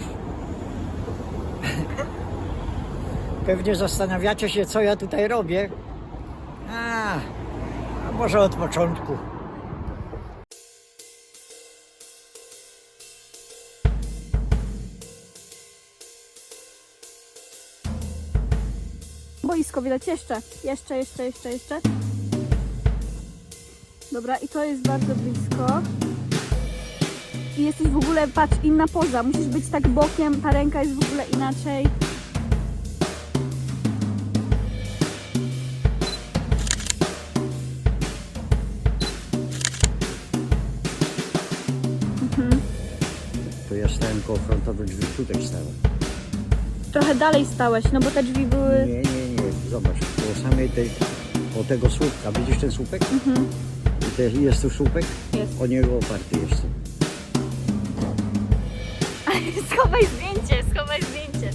już? Pewnie zastanawiacie się, co ja tutaj robię. A, a może od początku. Boisko widać jeszcze. Jeszcze, jeszcze, jeszcze, jeszcze. Dobra, i to jest bardzo blisko. I jesteś w ogóle, patrz, inna poza. Musisz być tak bokiem, ta ręka jest w ogóle inaczej. Tu ja stałem koło frontowych drzwi, tutaj stałem. Trochę dalej stałeś, no bo te drzwi były... Nie, nie, nie, zobacz, koło samej tej, koło tego słupka, widzisz ten słupek? Mhm, I te, jest tu słupek? jest. O niego oparty jestem. Schowaj zdjęcie, schowaj zdjęcie.